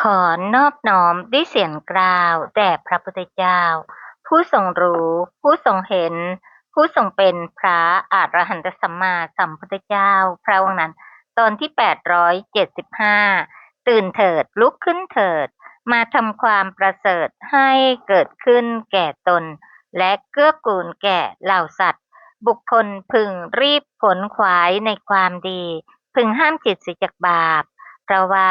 ขอนอบน้อมด้วยเสียงกล่าวแด่พระพุทธเจ้า ผู้ทรงรู้ ผู้ทรงเห็น ผู้ทรงเป็นพระอรหันตสัมมาสัมพุทธเจ้า พระองค์นั้น ตอนที่ 875 ตื่นเถิดลุกขึ้นเถิด มาทำความประเสริฐให้เกิดขึ้นแก่ตน และเกื้อกูลแก่เหล่าสัตว์ บุคคลพึงรีบผลขวายในความดี พึงห้ามจิตเสียจากบาป เพราะว่า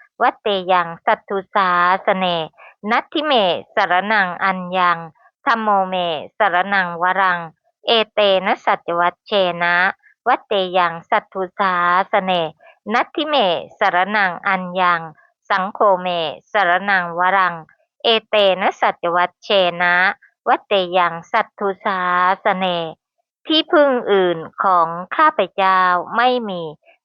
วัตเตยังสัตตุสาสเน นัตถิเมสรนังอัญญังธรรมโมเมสรนังวรัง เอเตนะสัจวัตเชนะ วัตเตยังสัตตุสาสเน นัตถิเมสรนังอัญญัง สังโฆเมสรนังวรัง เอเตนะสัจวัตเชนะ วัตเตยังสัตตุสาสเน ที่พึ่งอื่นของข้าพเจ้าไม่มี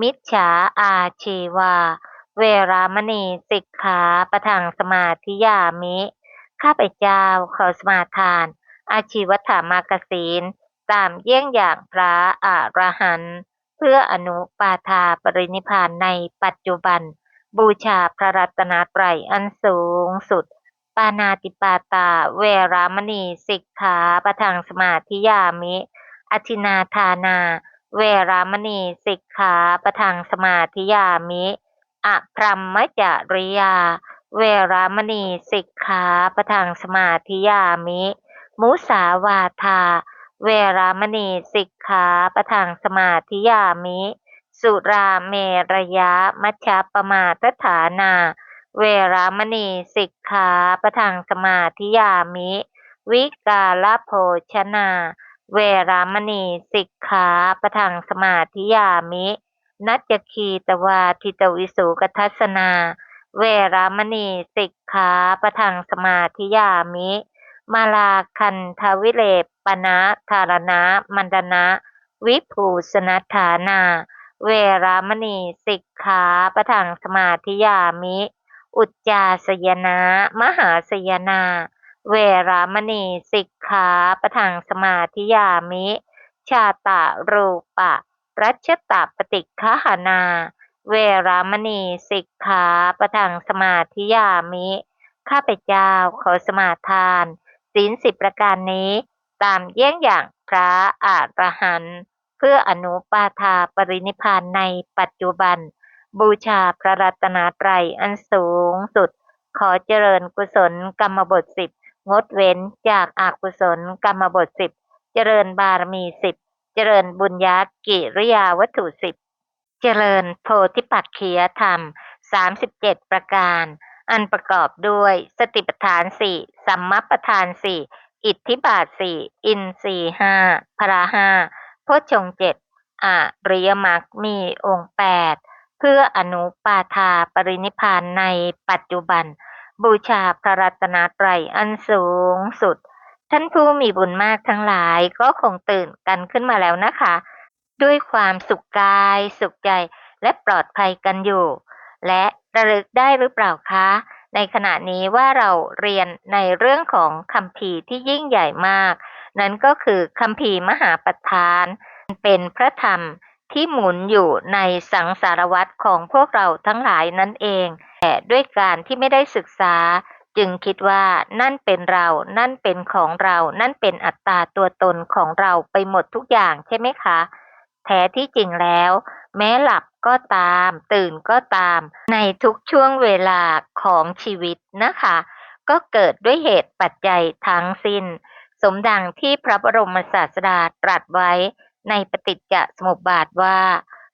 มิจฉาอาชีวา เวรามณีสิกขาประทังสมาธิยามิ ข้าพเจ้าขอสมาทาน อาชีวถามากศีลตามเยี่ยงอย่างพระอรหันต์เพื่ออนุปาทาปรินิพานในปัจจุบัน บูชาพระรัตนตรัยอันสูงสุด ปานาติปาตาเวรามณีสิกขาประทังสมาธิยามิ อธินาทานา เวรามณีสิกขาประทังสมาธิยามิอะพรหมจริยา เวรามณีสิกขาประทังสมาธิยามิ มุสาวาทา เวรามณีสิกขาประทังสมาธิยามิ สุราเมรยะมัชฌะปมาทฐานา เวรามณีสิกขาประทังสมาธิยามิ วิกาลโภชนา เวรามณีสิกขาประทังสมาธิยามิ นัจคีตวาทิตวิสุกทัศนา เวรามณีสิกขาประทังสมาธิยามิ มาลาคันทวิเลปนะธารณะมันดนะ วิภูสนัฐานา เวรามณีสิกขาประทังสมาธิยามิ อุจจาสยนะ มหาสยนา เวรามณี สิกขาประทังสมาธิยามิ ชาตะรูปะ รัชตะปฏิฆหานา เวรามณี สิกขาประทังสมาธิยามิ ข้าพเจ้าขอสมาทาน ศีลสิบประการนี้ ตามเยี่ยงอย่างพระอรหันต์เพื่ออนุปาทาปรินิพพานในปัจจุบัน บูชาพระรัตนตรัยอันสูงสุด ขอเจริญกุศลกรรมบทสิบ งดเว้นจากอากุศลกรรมบทสิบเจริญบารมีสิบเจริญบุญญากิริยาวัตถุสิบเจริญโพธิปักขียธรรมสามสิบเจ็ดประการ อันประกอบด้วยสติปัฏฐานสี่สัมมัปทานสี่อิทธิบาทสี่อินทรีห้าพระห้าโพชฌงเจ็ดอริยมรรคมีองค์แปดเพื่ออนุปาทาปรินิพานในปัจจุบัน บูชาพระรัตนตรัยอันสูงสุด ท่านผู้มีบุญมากทั้งหลายก็คงตื่นกันขึ้นมาแล้วนะคะ ด้วยความสุขกาย สุขใจและปลอดภัยกันอยู่ และระลึกได้หรือเปล่าคะ ในขณะนี้ว่าเราเรียนในเรื่องของคำพีที่ยิ่งใหญ่มาก นั่นก็คือคำพีมหาประธาน เป็นพระธรรม ที่หมุนอยู่ในสังสารวัตรของพวกเราทั้งหลายนั่นเอง แต่ด้วยการที่ไม่ได้ศึกษา จึงคิดว่านั่นเป็นเรา นั่นเป็นของเรา นั่นเป็นอัตตาตัวตนของเราไปหมดทุกอย่างใช่ไหมคะ แท้ที่จริงแล้ว แม้หลับก็ตาม ตื่นก็ตาม ในทุกช่วงเวลาของชีวิตนะคะ ก็เกิดด้วยเหตุปัจจัยทั้งสิ้น สมดังที่พระบรมศาสดาตรัสไว้ ในปฏิจจสมุปบาทว่า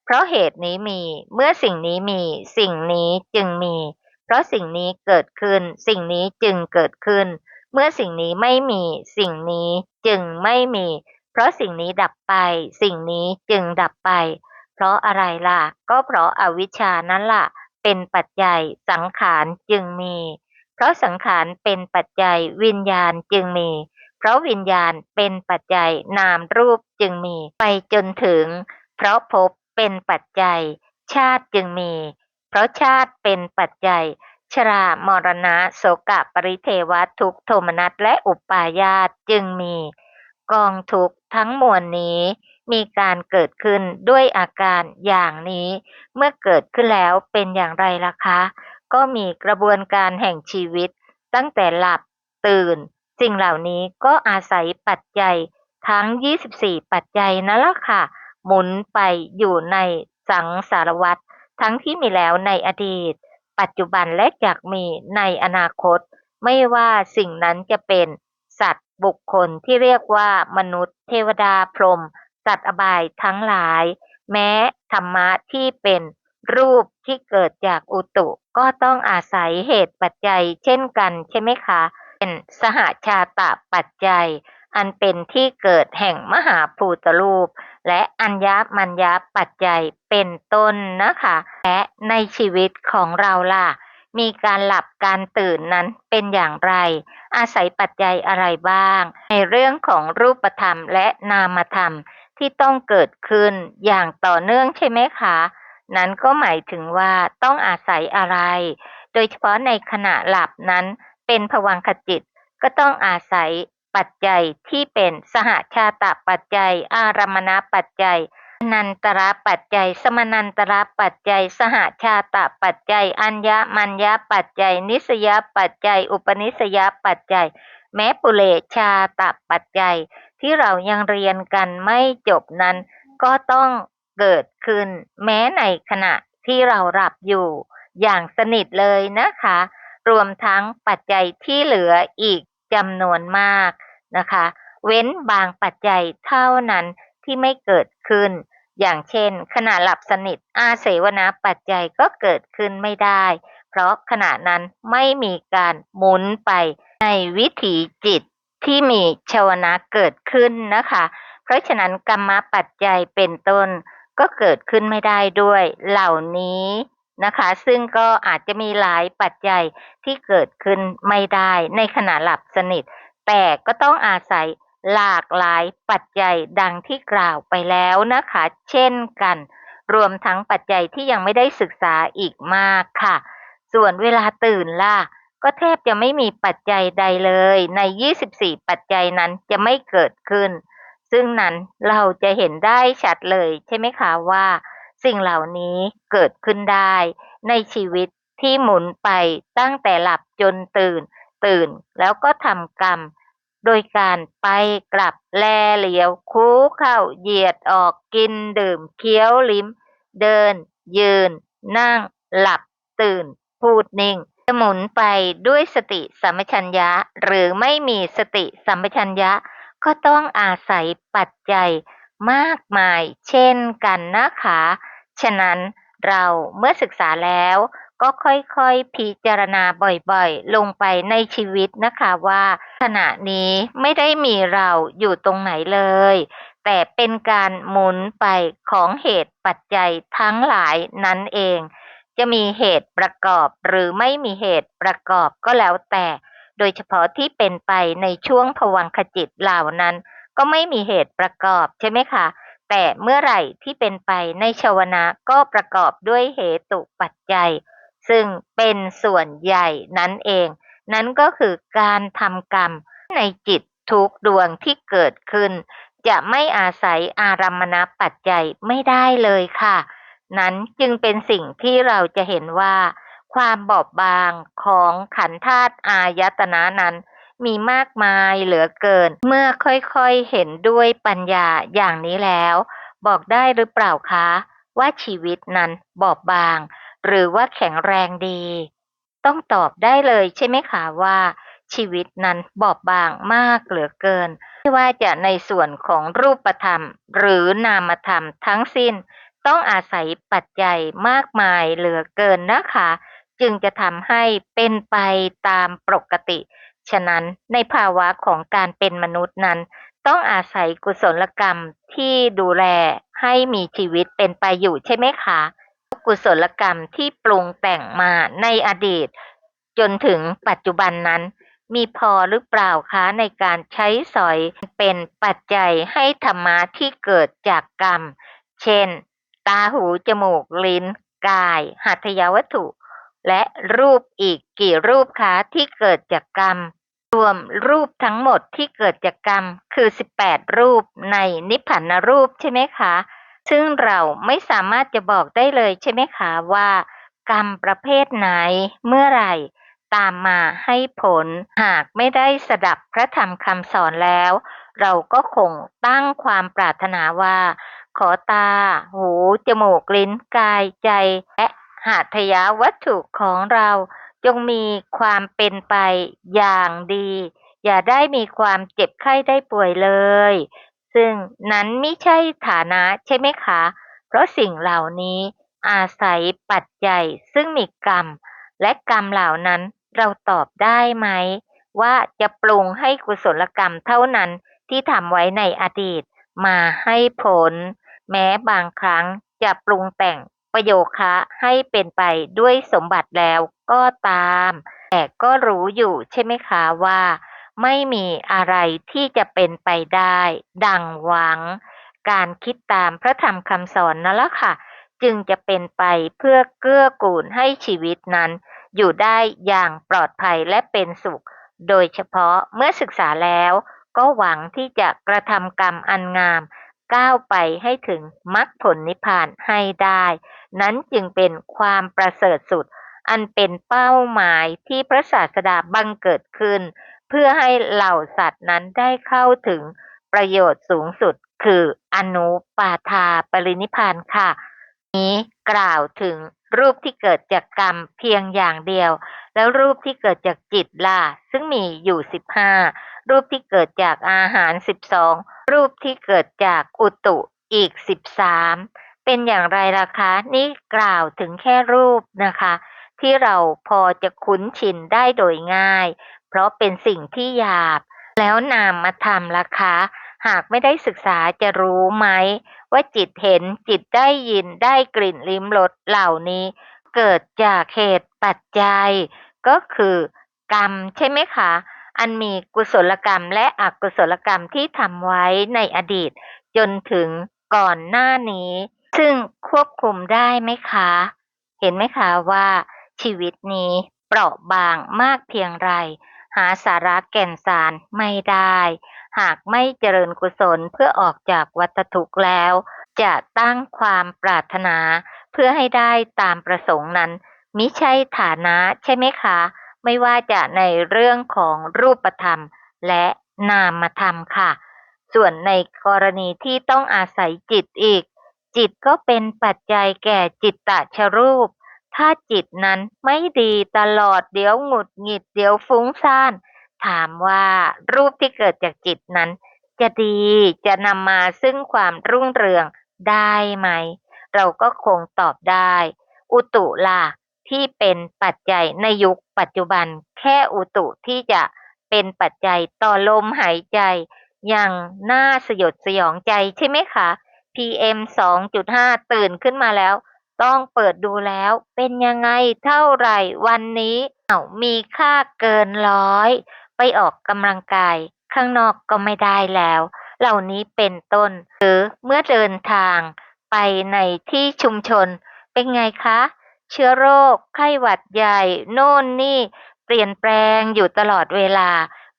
เพราะเหตุนี้มีเมื่อสิ่งนี้มี สิ่งนี้จึงมี เพราะสิ่งนี้เกิดขึ้น สิ่งนี้จึงเกิดขึ้น เมื่อสิ่งนี้ไม่มี สิ่งนี้จึงไม่มี เพราะสิ่งนี้ดับไป สิ่งนี้จึงดับไป เพราะอะไรล่ะ ก็เพราะอาวิชชานั้นล่ะ เป็นปัจจัยสังขารจึงมี เพราะสังขารเป็นปัจจัยวิญญาณจึงมี เพราะวิญญาณเป็นปัจจัยนามรูปจึงมี ไปจนถึง เพราะภพเป็นปัจจัย ชาติจึงมี เพราะชาติเป็นปัจจัย ชรามรณะโสกะปริเทวะทุกโทมนัสและอุปาญาตจึงมี กองทุกทั้งมวลนี้มีการเกิดขึ้นด้วยอาการอย่างนี้ เมื่อเกิดขึ้นแล้วเป็นอย่างไรล่ะคะ ก็มีกระบวนการแห่งชีวิต ตั้งแต่หลับตื่น สิ่งเหล่านี้ก็อาศัยปัจจัยทั้ง 24 ปัจจัยนั่นแหละค่ะ หมุนไปอยู่ในสังสารวัตรทั้งที่มีแล้วในอดีต ปัจจุบันและอยากมีในอนาคต ไม่ว่าสิ่งนั้นจะเป็นสัตว์บุคคลที่เรียกว่ามนุษย์ เทวดาพรหมสัตว์อบายทั้งหลาย แม้ธรรมะที่เป็นรูปที่เกิดจากอุตุ ก็ต้องอาศัยเหตุปัจจัยเช่นกันใช่ไหมคะ เป็นสหชาตปัจจัย อันเป็นที่เกิดแห่งมหาภูตรูป และอัญญมัญญปัจจัยเป็นต้นนะคะ และในชีวิตของเราล่ะ มีการหลับการตื่นนั้นเป็นอย่างไร อาศัยปัจจัยอะไรบ้าง ในเรื่องของรูปธรรมและนามธรรมที่ต้องเกิดขึ้นอย่างต่อเนื่องใช่ไหมคะ นั้นก็หมายถึงว่าต้องอาศัยอะไร โดยเฉพาะในขณะหลับนั้น เป็นผวังขจิต ก็ต้องอาศัยปัจจัยที่เป็นสหชาตปัจจัย อารมณปัจจัยนันตระปัจจัย สมนันตระปัจจัย สหชาตปัจจัย อัญญมัญญปัจจัย นิสยปัจจัย อุปนิสยปัจจัย แม้ปุเรชาตปัจจัย ที่เรายังเรียนกันไม่จบนั้น ก็ต้องเกิดขึ้น แม้ในขณะที่เราหลับอยู่ อย่างสนิทเลยนะคะ รวมทั้งปัจจัยที่เหลืออีกจำนวนมากนะคะ เว้นบางปัจจัยเท่านั้นที่ไม่เกิดขึ้น อย่างเช่น ขณะหลับสนิทอาเสวนาปัจจัยก็เกิดขึ้นไม่ได้ เพราะขณะนั้นไม่มีการหมุนไปในวิถีจิตที่มีชวนะเกิดขึ้นนะคะ เพราะฉะนั้นกรรมปัจจัยเป็นต้นก็เกิดขึ้นไม่ได้ด้วย เหล่านี้ นะคะ ซึ่งก็อาจจะมีหลายปัจจัยที่เกิดขึ้นไม่ได้ในขณะหลับสนิท แต่ก็ต้องอาศัยหลากหลายปัจจัยดังที่กล่าวไปแล้วนะคะ เช่นกัน รวมทั้งปัจจัยที่ยังไม่ได้ศึกษาอีกมากค่ะ ส่วนเวลาตื่นล่ะก็แทบจะไม่มีปัจจัยใดเลย ใน 24 ปัจจัยนั้นจะไม่เกิดขึ้น ซึ่งนั้นเราจะเห็นได้ชัดเลยใช่ไหมคะว่า สิ่งเหล่านี้เกิดขึ้นได้ ในชีวิตที่หมุนไปตั้งแต่หลับจนตื่น ตื่นแล้วก็ทำกรรม โดยการไปกลับแลเหลียวคูเข้าเหยียดออกกินดื่มเคี้ยวลิ้ม เดิน ยืน นั่ง หลับ ตื่น พูดนิ่งจะหมุนไปด้วยสติสัมปชัญญะ หรือไม่มีสติสัมปชัญญะ ก็ต้องอาศัยปัจจัย มากมายเช่นกันนะคะ ฉะนั้นเราเมื่อศึกษาแล้วก็ค่อยๆ พิจารณาบ่อยๆ ลงไปในชีวิตนะคะว่า ขณะนี้ไม่ได้มีเราอยู่ตรงไหนเลย แต่เป็นการหมุนไปของเหตุปัจจัยทั้งหลายนั่นเอง จะมีเหตุประกอบหรือไม่มีเหตุประกอบก็แล้วแต่ โดยเฉพาะที่เป็นไปในช่วงผวังขจิตเหล่านั้น ก็ไม่มีเหตุประกอบใช่ไหมคะแต่เมื่อไหร่ที่เป็นไปในชาวนะก็ประกอบด้วยเหตุปัจจัย ซึ่งเป็นส่วนใหญ่นั่นเอง นั่นก็คือการทำกรรมในจิตทุกดวงที่เกิดขึ้น จะไม่อาศัยอารัมมณปัจจัยไม่ได้เลยค่ะ นั้นจึงเป็นสิ่งที่เราจะเห็นว่า ความบอบบางของขันธาตุอายตนะนั้น มีมากมายเหลือเกิน เมื่อค่อยๆเห็นด้วยปัญญาอย่างนี้แล้ว บอกได้หรือเปล่าคะ ว่าชีวิตนั้นบอบบาง หรือว่าแข็งแรงดี ต้องตอบได้เลยใช่ไหมคะว่า ชีวิตนั้นบอบบางมากเหลือเกินไม่ว่าจะในส่วนของรูปธรรม หรือนามธรรมทั้งสิ้น ต้องอาศัยปัจจัยมากมายเหลือเกินนะคะ จึงจะทำให้เป็นไปตามปกติ ฉะนั้นในภาวะของการเป็นมนุษย์นั้น ต้องอาศัยกุศลกรรมที่ดูแลให้มีชีวิตเป็นไปอยู่ใช่ไหมคะ กุศลกรรมที่ปรุงแต่งมาในอดีต จนถึงปัจจุบันนั้น มีพอหรือเปล่าคะในการใช้สอยเป็นปัจจัยให้ธรรมะที่เกิดจากกรรม เช่น ตาหูจมูกลิ้น กาย หัตถยาวัตถุและรูปอีกกี่รูปคะที่เกิดจากกรรม รวมรูปทั้งหมดที่เกิดจากกรรมคือ18รูปในนิพพานรูปใช่ไหมคะ ซึ่งเราไม่สามารถจะบอกได้เลยใช่ไหมคะว่า กรรมประเภทไหนเมื่อไหร่ ตามมาให้ผล หากไม่ได้สดับพระธรรมคำสอนแล้ว เราก็คงตั้งความปรารถนาว่า ขอตา หู จมูก ลิ้น กายใจ และหัตถยวัตถุของเรา จงมีความเป็นไปอย่างดี อย่าได้มีความเจ็บไข้ได้ป่วยเลย ซึ่งนั้นไม่ใช่ฐานะใช่ไหมคะ เพราะสิ่งเหล่านี้อาศัยปัจจัยซึ่งมีกรรม และกรรมเหล่านั้นเราตอบได้ไหม ว่าจะปรุงให้กุศลกรรมเท่านั้นที่ทำไว้ในอดีตมาให้ผล แม้บางครั้งจะปรุงแต่ง ประโยคะให้เป็นไปด้วยสมบัติแล้วก็ตาม แต่ก็รู้อยู่ใช่ไหมคะว่า ไม่มีอะไรที่จะเป็นไปได้ ดังหวัง การคิดตามพระธรรมคำสอนนั่นแหละค่ะ จึงจะเป็นไปเพื่อเกื้อกูลให้ชีวิตนั้น อยู่ได้อย่างปลอดภัยและเป็นสุข โดยเฉพาะเมื่อศึกษาแล้ว ก็หวังที่จะกระทำกรรมอันงาม ก้าวไปให้ถึงมรรคผลนิพพานให้ได้ นั้นจึงเป็นความประเสริฐสุด อันเป็นเป้าหมายที่พระศาสดาบังเกิดขึ้น เพื่อให้เหล่าสัตว์นั้นได้เข้าถึงประโยชน์สูงสุดคืออนุปาทาปรินิพานค่ะ นี้กล่าวถึงรูปที่เกิดจากกรรมเพียงอย่างเดียว แล้วรูปที่เกิดจากจิตล่ะซึ่งมีอยู่15 รูปที่เกิดจากอาหาร 12 รูปที่เกิดจากอุตุอีก 13 เป็นอย่างไรล่ะคะ นี่กล่าวถึงแค่รูปนะคะ ที่เราพอจะคุ้นชินได้โดยง่าย เพราะเป็นสิ่งที่หยาบ แล้วนามธรรมล่ะคะ หากไม่ได้ศึกษาจะรู้ไหม ว่าจิตเห็นจิตได้ยินได้กลิ่นลิ้มรสเหล่านี้ เกิดจากเหตุปัจจัย ก็คือกรรมใช่ไหมคะ อันมีกุศลกรรมและอกุศลกรรมที่ทำไว้ในอดีต จนถึงก่อนหน้านี้ ซึ่งควบคุมได้ไหมคะ เห็นไหมคะว่า ชีวิตนี้เปราะบางมากเพียงไร หาสาระแก่นสารไม่ได้ หากไม่เจริญกุศลเพื่อออกจากวัฏทุกข์แล้ว จะตั้งความปรารถนาเพื่อให้ได้ตามประสงค์นั้นมิใช่ฐานะใช่ไหมคะ ไม่ว่าจะในเรื่องของรูปธรรมและนามธรรมค่ะ ส่วนในกรณีที่ต้องอาศัยจิตอีก จิตก็เป็นปัจจัยแก่จิตตะชรูป ถ้าจิตนั้นไม่ดีตลอดเดี๋ยวหงุดหงิดเดี๋ยวฟุ้งซ่าน ถามว่ารูปที่เกิดจากจิตนั้น จะดีจะนำมาซึ่งความรุ่งเรืองได้ไหม เราก็คงตอบได้ อุตุล่ะ ที่เป็นปัจจัยในยุคปัจจุบัน แค่อุตุที่จะเป็นปัจจัยต่อลมหายใจอย่างน่าสยดสยองใจใช่ไหมคะ PM 2.5 ตื่นขึ้นมาแล้ว ต้องเปิดดูแล้วเป็นยังไงเท่าไหร่วันนี้เอามีค่าเกินร้อย ไปออกกำลังกาย ข้างนอกก็ไม่ได้แล้ว เหล่านี้เป็นต้น หรือเมื่อเดินทางไปในที่ชุมชนเป็นไงคะ เชื้อโรค ไข้หวัดใหญ่โน่นนี่ เปลี่ยนแปลงอยู่ตลอดเวลา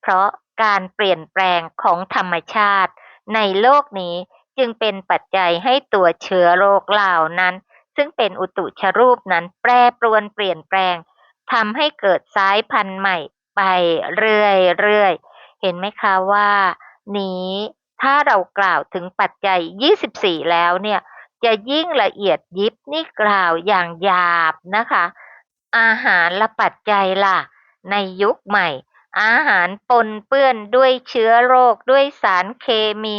เพราะการเปลี่ยนแปลงของธรรมชาติ ในโลกนี้จึงเป็นปัจจัยให้ตัวเชื้อโรคเหล่านั้น ซึ่งเป็นอุตุชรูปนั้นแปรปรวนเปลี่ยนแปลงทำให้เกิดสายพันธุ์ใหม่ไปเรื่อยๆ เห็นไหมคะว่า นี้ถ้าเรากล่าวถึงปัจจัย 24 แล้วเนี่ย จะยิ่งละเอียดยิบนี่กล่าวอย่างหยาบนะคะ อาหารละปัจจัยล่ะ ในยุคใหม่ อาหารปนเปื้อนด้วยเชื้อโรคด้วยสารเคมี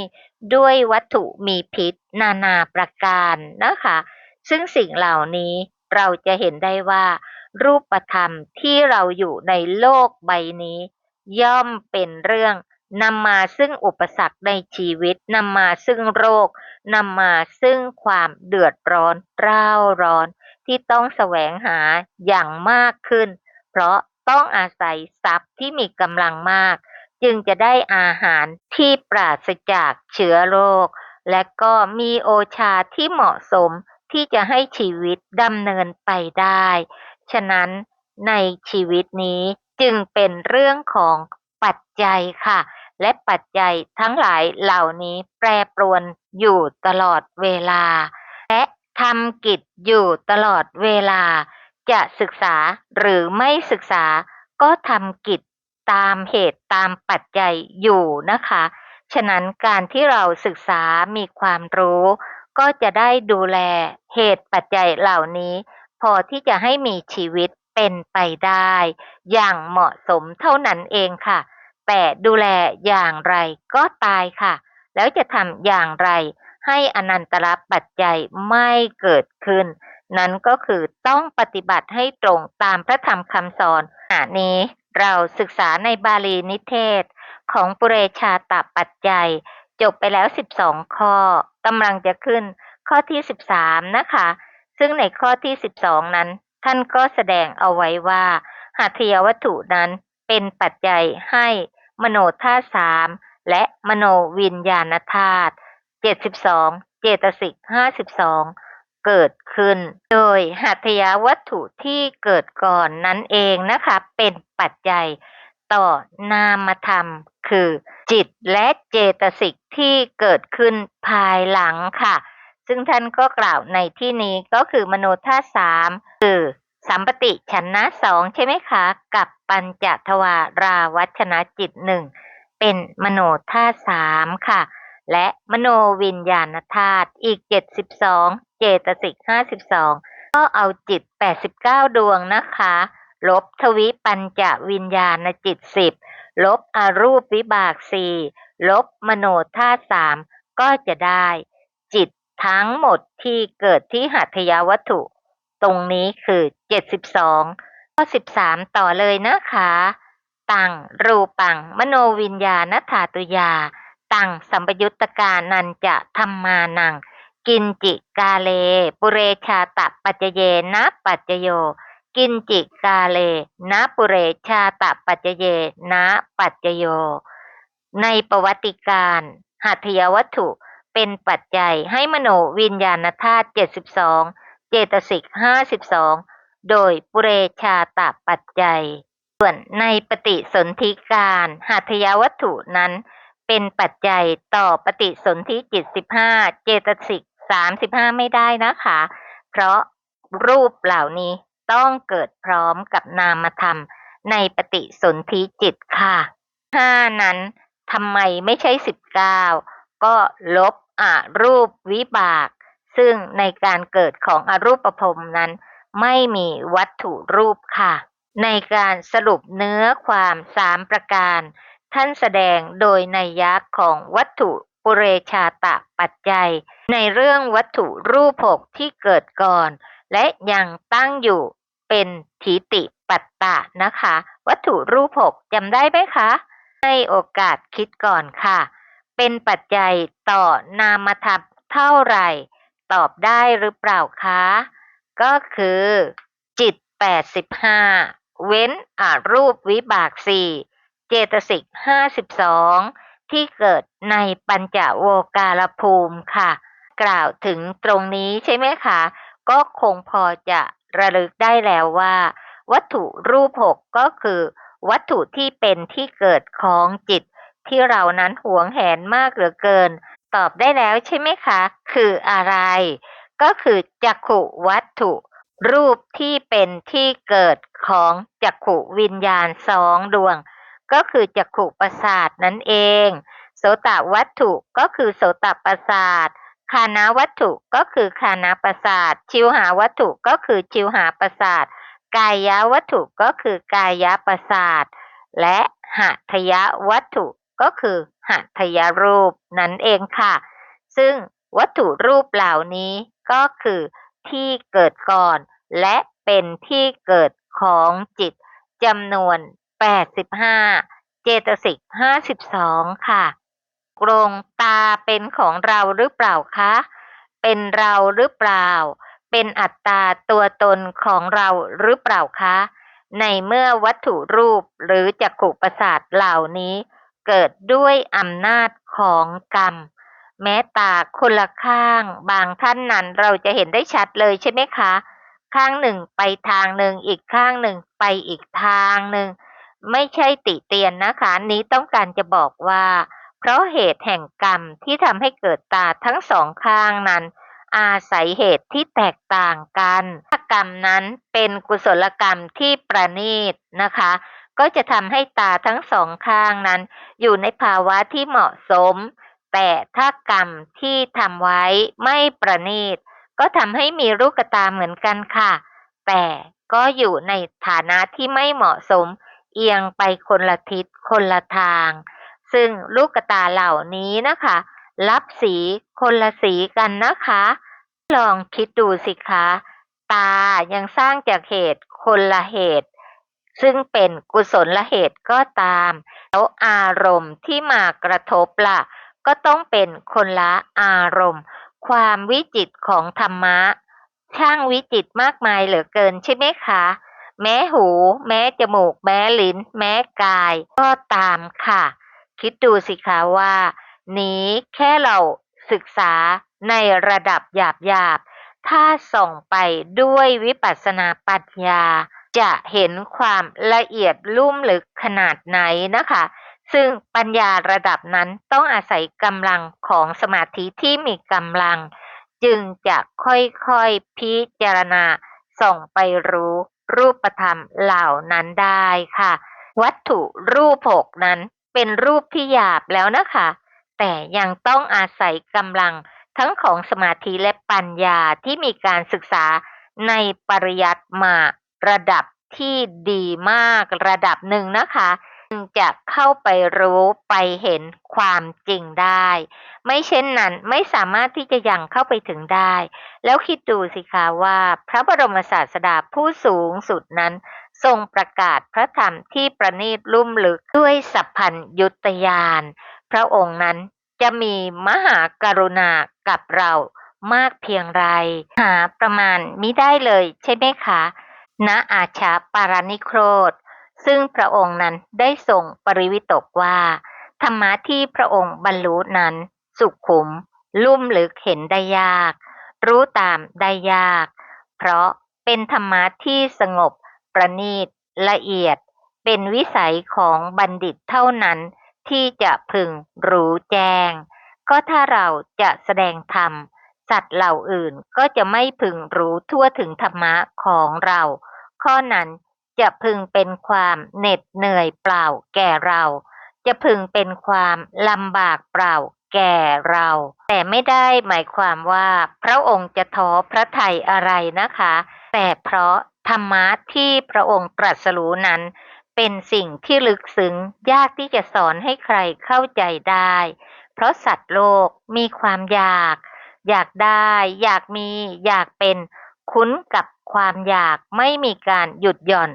ด้วยวัตถุมีพิษ นานาประการนะคะ ซึ่งสิ่งเหล่านี้เราจะเห็นได้ว่า รูปธรรมที่เราอยู่ในโลกใบนี้ ย่อมเป็นเรื่อง นำมาซึ่งอุปสรรคในชีวิต นำมาซึ่งโรคนำมาซึ่งความเดือดร้อนร้าวร้อน ที่ต้องแสวงหาอย่างมากขึ้น เพราะต้องอาศัยทรัพย์ที่มีกำลังมาก จึงจะได้อาหารที่ปราศจากเชื้อโรค และก็มีโอชาที่เหมาะสมที่จะให้ชีวิตดำเนินไปได้ ฉะนั้นในชีวิตนี้จึงเป็นเรื่องของปัจจัยค่ะ และปัจจัยทั้งหลายเหล่านี้แปรปรวนอยู่ตลอดเวลา และทำกิจอยู่ตลอดเวลา จะศึกษาหรือไม่ศึกษาก็ทำกิจตามเหตุตามปัจจัยอยู่นะคะ ฉะนั้นการที่เราศึกษามีความรู้ ก็จะได้ดูแลเหตุปัจจัยเหล่านี้ พอที่จะให้มีชีวิตเป็นไปได้ อย่างเหมาะสมเท่านั้นเองค่ะ แต่ดูแลอย่างไรก็ตายค่ะ แล้วจะทำอย่างไร ให้อนันตรปัจจัยไม่เกิดขึ้น นั้นก็คือต้องปฏิบัติให้ตรงตามพระธรรมคำสอนขณะนี้เราศึกษาในบาลีนิเทศ ของปุเรชาตปัจจัย จบไปแล้ว 12 ข้อกำลังจะขึ้นข้อที่ 13 นะคะ ซึ่งในข้อที่ 12 นั้น ท่านก็แสดงเอาไว้ว่าหัตถยวัตถุนั้นเป็นปัจจัยให้ มโนธาตุสามและมโนวิญญาณธาตุ72 เจตสิก52 เกิดขึ้น โดยหัตถยวัตถุที่เกิดก่อนนั้นเองนะคะเป็นปัจจัยต่อนามธรรมคือ จิตและเจตสิกที่เกิดขึ้นภายหลังค่ะ ซึ่งท่านก็กล่าวในที่นี้ก็คือมโนธาตุสามคือ สัมปติชนะสองใช่ไหมคะ กับปัญจทวาราวัชนะจิตหนึ่งเป็นมโนธาสามค่ะ และมโนวิญญาณธาตุอีก 72 เจตสิก 52 ก็เอาจิต 89 ดวงนะคะ ลบทวิปัญจวิญญาณจิต 10 ลบอรูปวิบาก 4 ลบมโนธาตุ3ก็จะได้ จิตทั้งหมดที่เกิดที่หัตถยาวัตถุ ตรงนี้คือ 72 ข้อ 13 ต่อเลยนะคะ ตังรูปัง มโนวิญญาณธาตุยา ตังสัมปยุตตกานันจะธรรมานัง กินจิกาเล ปุเรชาตปัจเจเยนะปัจจโย กินจิกาเลนะปุเรชาตปัจเจเยนะปัจจโย ในประวัติการหัตถยวัตถุเป็นปัจจัยให้มโนวิญญาณธาตุ 72 เจตสิก52โดยปุเรชาตปัจจัย ส่วนในปฏิสนธิการหัตถยวัตถุนั้น เป็นปัจจัยต่อปฏิสนธิจิต15เจตสิก35ไม่ได้นะคะ เพราะรูปเหล่านี้ต้องเกิดพร้อมกับนามธรรม ในปฏิสนธิจิตค่ะห้านั้นทำไมไม่ใช่สิบเก้าก็ลบอรูปวิบาก ซึ่งในการเกิดของอรูปภพนั้น ไม่มีวัตถุรูปค่ะ ในการสรุปเนื้อความสามประการ ท่านแสดงโดยในยยะของวัตถุปุเรชาตะปัจจัย ในเรื่องวัตถุรูปหกที่เกิดก่อน และยังตั้งอยู่เป็นทิติปัตตะนะคะ วัตถุรูปหกจำได้ไหมคะให้โอกาสคิดก่อนค่ะ เป็นปัจจัยต่อนามธรรมเท่าไหร่ ตอบได้หรือเปล่าคะ ก็คือ จิต 85 เว้นอารูปวิบากสี่เจตสิก 52 ที่เกิดในปัญจโวการภูมิค่ะ กล่าวถึงตรงนี้ใช่ไหมคะ ก็คงพอจะระลึกได้แล้วว่า วัตถุรูปหกก็คือ วัตถุที่เป็นที่เกิดของจิตที่เรานั้นหวงแหนมากเหลือเกิน ตอบได้แล้วใช่ไหมคะ คืออะไร ก็คือจักขุวัตถุ รูปที่เป็นที่เกิดของจักขุวิญญาณสองดวง ก็คือจักขุประสาทนั่นเอง โสตวัตถุก็คือโสตประสาทคานาวัตถุก็คือคานาประสาท ชิวหาวัตถุก็คือชิวหาประสาท กายวัตถุก็คือกายประสาท และหัตถยวัตถุ ก็คือหัตถยรูปนั่นเองค่ะ ซึ่งวัตถุรูปเหล่านี้ก็คือที่เกิดก่อน และเป็นที่เกิดของจิตจำนวน 85 เจตสิก 52 ค่ะกรงตาเป็นของเราหรือเปล่าคะ เป็นเราหรือเปล่า เป็นอัตตาตัวตนของเราหรือเปล่าคะ ในเมื่อวัตถุรูปหรือจักขุประสาทเหล่านี้ เกิดด้วยอำนาจของกรรม แม้ตาคนละข้าง บางท่านนั้นเราจะเห็นได้ชัดเลยใช่ไหมคะ ข้างหนึ่งไปทางหนึ่งอีกข้างหนึ่งไปอีกทางหนึ่ง ไม่ใช่ติเตียนนะคะนี้ต้องการจะบอกว่า เพราะเหตุแห่งกรรมที่ทำให้เกิดตาทั้งสองข้างนั้น อาศัยเหตุที่แตกต่างกันถ้ากรรมนั้นเป็นกุศลกรรมที่ประณีตนะคะ ก็จะทำให้ตาทั้งสองข้างนั้น อยู่ในภาวะที่เหมาะสม แต่ถ้ากรรมที่ทำไว้ไม่ประณีต ก็ทำให้มีลูกตาเหมือนกันค่ะ แต่ก็อยู่ในฐานะที่ไม่เหมาะสม เอียงไปคนละทิศคนละทาง ซึ่งลูกตาเหล่านี้นะคะ รับสีคนละสีกันนะคะ ลองคิดดูสิคะ ตายังสร้างจากเหตุคนละเหตุ ซึ่งเป็นกุศลละเหตุก็ตาม แล้วอารมณ์ที่มากระทบละ่ะ ก็ต้องเป็นคนละอารมณ์ ความวิจิตของธรรมะ ช่างวิจิตมากมายเหลือเกินใช่ไหมคะ แม้หู แม้จมูก แม้ลิ้น แม้กาย ก็ตามค่ะ คิดดูสิคะว่า นี้แค่เราศึกษาในระดับหยาบหยาบๆถ้าส่องไปด้วยวิปัสสนาปัญญา จะเห็นความละเอียดลุ่มลึกขนาดไหนนะคะ ซึ่งปัญญาระดับนั้นต้องอาศัยกำลังของสมาธิที่มีกำลัง จึงจะค่อยๆพิจารณาส่งไปรู้รูปธรรมเหล่านั้นได้ค่ะ วัตถุรูปหกนั้นเป็นรูปที่หยาบแล้วนะคะ แต่ยังต้องอาศัยกำลังทั้งของสมาธิและปัญญาที่มีการศึกษาในปริยัติมา ระดับที่ดีมากระดับหนึ่งนะคะจะเข้าไปรู้ไปเห็นความจริงได้ ไม่เช่นนั้นไม่สามารถที่จะยังเข้าไปถึงได้ แล้วคิดดูสิคะว่า พระบรมศาสดาผู้สูงสุดนั้น ทรงประกาศพระธรรมที่ประณีตลุ่มลึกด้วยสัพพัญยุตยาน พระองค์นั้นจะมีมหากรุณากับเรามากเพียงไร หาประมาณมิได้เลยใช่ไหมคะ ณอาชาปารานิโครธ ซึ่งพระองค์นั้นได้ทรงปริวิตกว่า ธรรมะที่พระองค์บรรลุนั้น สุขุม ลุ่มลึกเห็นได้ยาก รู้ตามได้ยาก เพราะเป็นธรรมะที่สงบ ประณีต ละเอียด เป็นวิสัยของบัณฑิตเท่านั้นที่จะพึงรู้แจ้ง ก็ถ้าเราจะแสดงธรรม สัตว์เหล่าอื่นก็จะไม่พึงรู้ทั่วถึงธรรมะของเรา ข้อนั้นจะพึงเป็นความเหน็ดเหนื่อยเปล่าแก่เรา จะพึงเป็นความลำบากเปล่าแก่เรา แต่ไม่ได้หมายความว่า พระองค์จะท้อพระทัยอะไรนะคะ แต่เพราะธรรมะที่พระองค์ตรัสรู้นั้น เป็นสิ่งที่ลึกซึ้งยากที่จะสอนให้ใครเข้าใจได้ เพราะสัตว์โลกมีความอยาก อยากได้ อยากมี อยากเป็น คุ้นกับความอยากไม่มีการหยุดหย่อน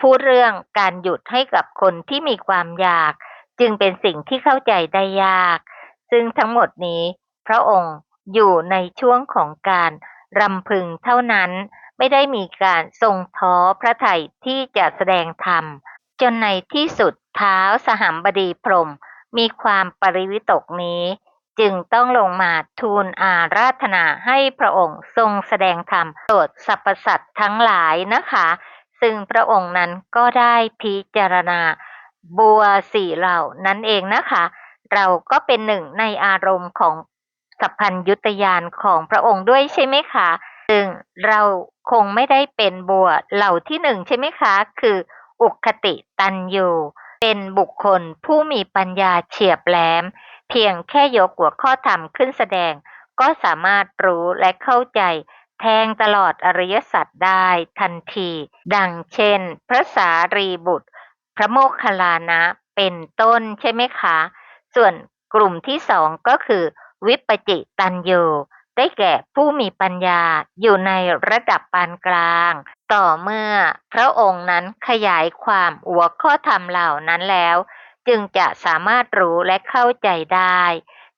พูดเรื่องการหยุดให้กับคนที่มีความอยาก จึงเป็นสิ่งที่เข้าใจได้ยาก ซึ่งทั้งหมดนี้ พระองค์อยู่ในช่วงของการรำพึงเท่านั้น ไม่ได้มีการทรงท้อพระทัยที่จะแสดงธรรม จนในที่สุดเท้าสหัมบดีพรมมีความปริวิตกนี้ จึงต้องลงมาทูลอาราธนาให้พระองค์ทรงแสดงธรรมโปรดสรรพสัตว์ทั้งหลายนะคะ ซึ่งพระองค์นั้นก็ได้พิจารณาบัวสี่เหล่านั้นเองนะคะ เราก็เป็นหนึ่งในอารมณ์ของสัพพัญยุตยานของพระองค์ด้วยใช่ไหมคะซึ่งเราคงไม่ได้เป็นบัวเหล่าที่หนึ่งใช่ไหมคะ คืออุคติตันยูเป็นบุคคลผู้มีปัญญาเฉียบแหลม เพียงแค่ยกหัวข้อธรรมขึ้นแสดง ก็สามารถรู้และเข้าใจ แทงตลอดอริยสัจได้ทันที ดังเช่น พระสารีบุตร พระโมคคัลลานะเป็นต้นใช่ไหมคะ ส่วนกลุ่มที่สองก็คือ วิปจิตันโยได้แก่ผู้มีปัญญาอยู่ในระดับปานกลาง ต่อเมื่อพระองค์นั้นขยายความหัวข้อธรรมเหล่านั้นแล้ว จึงจะสามารถรู้และเข้าใจได้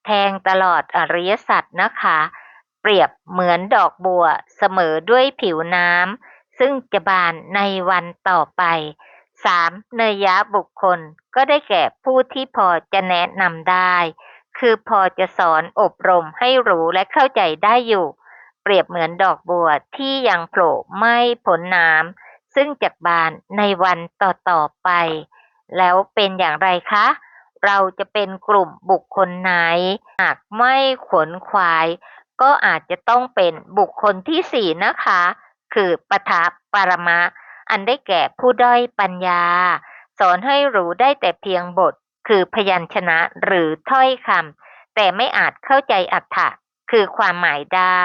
แทงตลอดอริยสัจนะคะ เปรียบเหมือนดอกบัวเสมอด้วยผิวน้ำซึ่งจะบานในวันต่อไป 3. เนยยะบุคคลก็ได้แก่ผู้ที่พอจะแนะนำได้ คือพอจะสอนอบรมให้รู้และเข้าใจได้อยู่ เปรียบเหมือนดอกบัวที่ยังโผล่ไม่พ้นน้ำซึ่งจะบานในวันต่อๆไป แล้วเป็นอย่างไรคะ เราจะเป็นกลุ่มบุคคลไหน หากไม่ขวนขวาย ก็อาจจะต้องเป็นบุคคลที่สี่นะคะ คือปทัปปรมะ อันได้แก่ผู้ด้อยปัญญา สอนให้รู้ได้แต่เพียงบท คือพยัญชนะหรือถ้อยคำแต่ไม่อาจเข้าใจอัตถะคือความหมายได้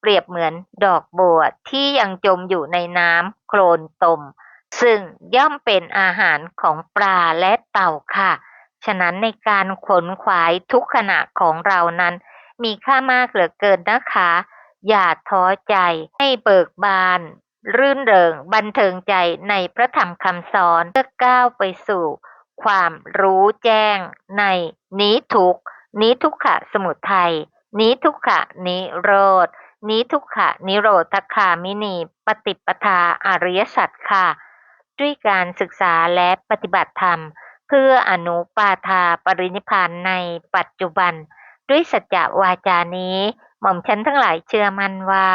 เปรียบเหมือนดอกบัวที่ยังจมอยู่ในน้ำโคลนตม ซึ่งย่อมเป็นอาหารของปลาและเต่าค่ะ ฉะนั้นในการขนขวายทุกขณะของเรานั้น มีค่ามากเหลือเกินนะคะ อย่าท้อใจให้เบิกบาน รื่นเริงบันเทิงใจในพระธรรมคำสอนเพื่อก้าวไปสู่ ความรู้แจ้งในนี้ทุกข์นี้ทุกขะสมุทัยนี้ทุกขะนิโรธนี้ทุกขะนิโรธคามินี ปฏิปทาอริยสัจค่ะ ด้วยการศึกษาและปฏิบัติธรรม เพื่ออนุปาทาปรินิพพานในปัจจุบัน ด้วยสัจจะวาจานี้ หม่อมฉันทั้งหลายเชื่อมั่นว่า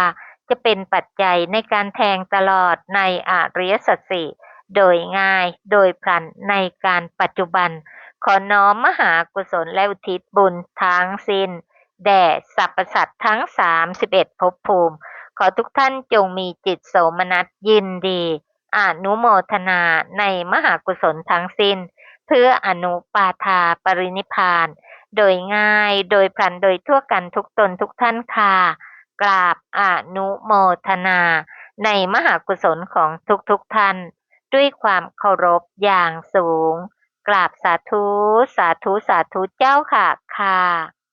จะเป็นปัจจัยในการแทงตลอดในอริยสัจสี่โดยง่ายโดยพลันในการปัจจุบัน ขอน้อมมหากุศลและอุทิศบุญทั้งสิ้น แด่สรรพสัตว์ทั้ง 31ภพภูมิ ขอทุกท่านจงมีจิตโสมนัสยินดี อนุโมทนาในมหากุศลทั้งสิ้น เพื่ออนุปาทาปรินิพพาน โดยง่ายโดยพลันโดยทั่วกันทุกตนทุกท่านค่ะ กราบอนุโมทนา ในมหากุศลของทุกๆทท่าน ด้วยความเคารพอย่างสูง กราบสาธุ สาธุ สาธุเจ้าค่ะค่ะ